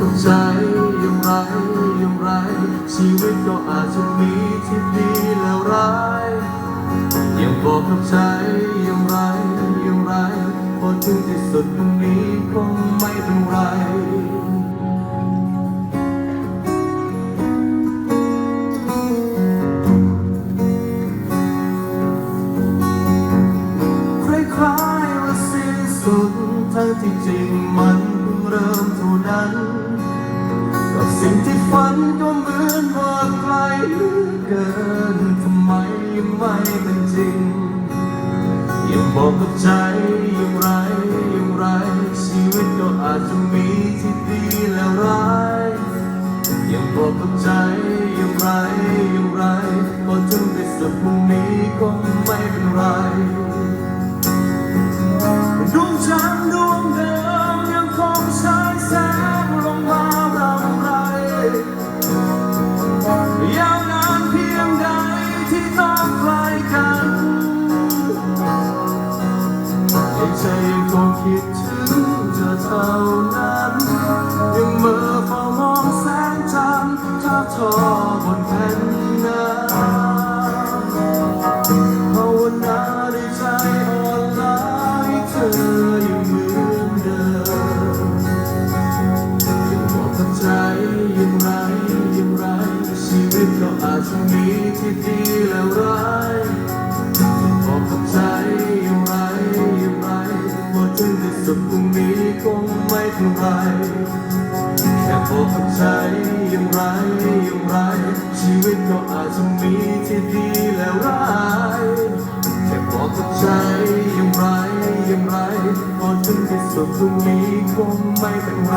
กับใจอย่างไรอย่างไร ชีวิตก็อาจจะมีที่ดีและร้ายยังบอกกับใจอย่างไรอย่างไรพอถึงที่สุดตรงนี้คงไม่เป็นไรคล้ายๆว่าสิ้นสุดทั้งที่จริงมันเพิ่งเริ่มเท่านั้นับสิ่งที่ฝันก็เหมือนว่าไกลเหลือเกินทำไมยังไม่เป็นจริงยังบอกกับใจอย่างไรอย่างไร ชีวิตก็อาจจะมีที่ดีและร้ายยังบอกกับใจอย่างไรอย่างไรพอถึงที่สุดพรุ่งนี้คงไม่เป็นไรดวงจันดวง ใจยังคงคิดถึงเธอเท่านั้น ยังเมื่อเฝ้ามองแสงจันทร์ทับทอบนแผ่นน้ำภาวนาในใจอ่อนล้าให้เธอยังเหมือนเดิมยังบอกกับใจย่างไรย่างไรชีวิตก็อาจจะมีที่ดีและ สุดตรงนี้คงไม่เป็นไรแค่บอกกับใจอย่างไรอย่างไร ชีวิตก็อาจจะมีที่ดีแล้วร้ายแค่บอกกับใจอย่างไรอย่างไร พอถึงที่สุดตรงนี้คงไม่เป็นไร